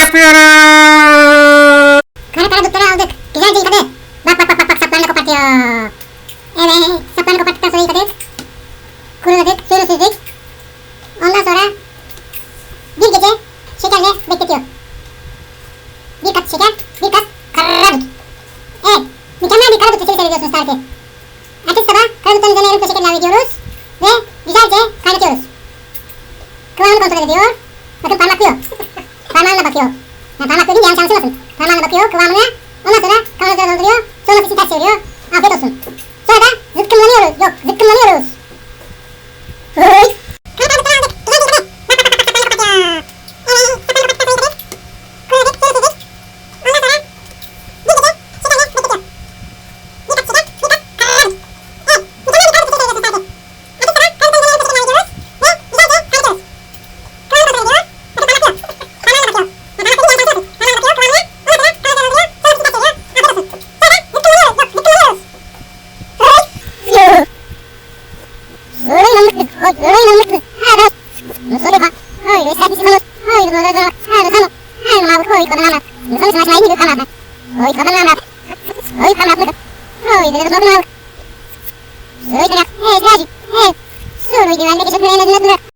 Yapıyoruz. Kara kara dutları aldık. Güzelce yıkadı. Bak bak bak bak bak saplarını kopartıyor. Evet saplarını koparttıktan sonra yıkadık. Kuruladık. Suyunu süzdük. Ondan sonra bir gece şekerle bekletiyor. Bir kat şeker, bir kat karadut. Evet, mükemmel bir karadut reçeli seyrediyorsunuz tarifi. Ertesi sabah karadutların üzerine yarım şeker ilave ediyoruz ve güzelce kaynatıyoruz. Kıvamını kontrol ediyor. Bakın parmaklıyor. Parmağınla bakıyor. Ha, parmak dediğim yanlış anlaşılmasın. Parmağınla bakıyor kıvamına. Ondan sonra kavanoza dolduruyor. Sonra fişini ters çeviriyor. Söyle, hey, hey, hey, söyle güvenlik için planınızı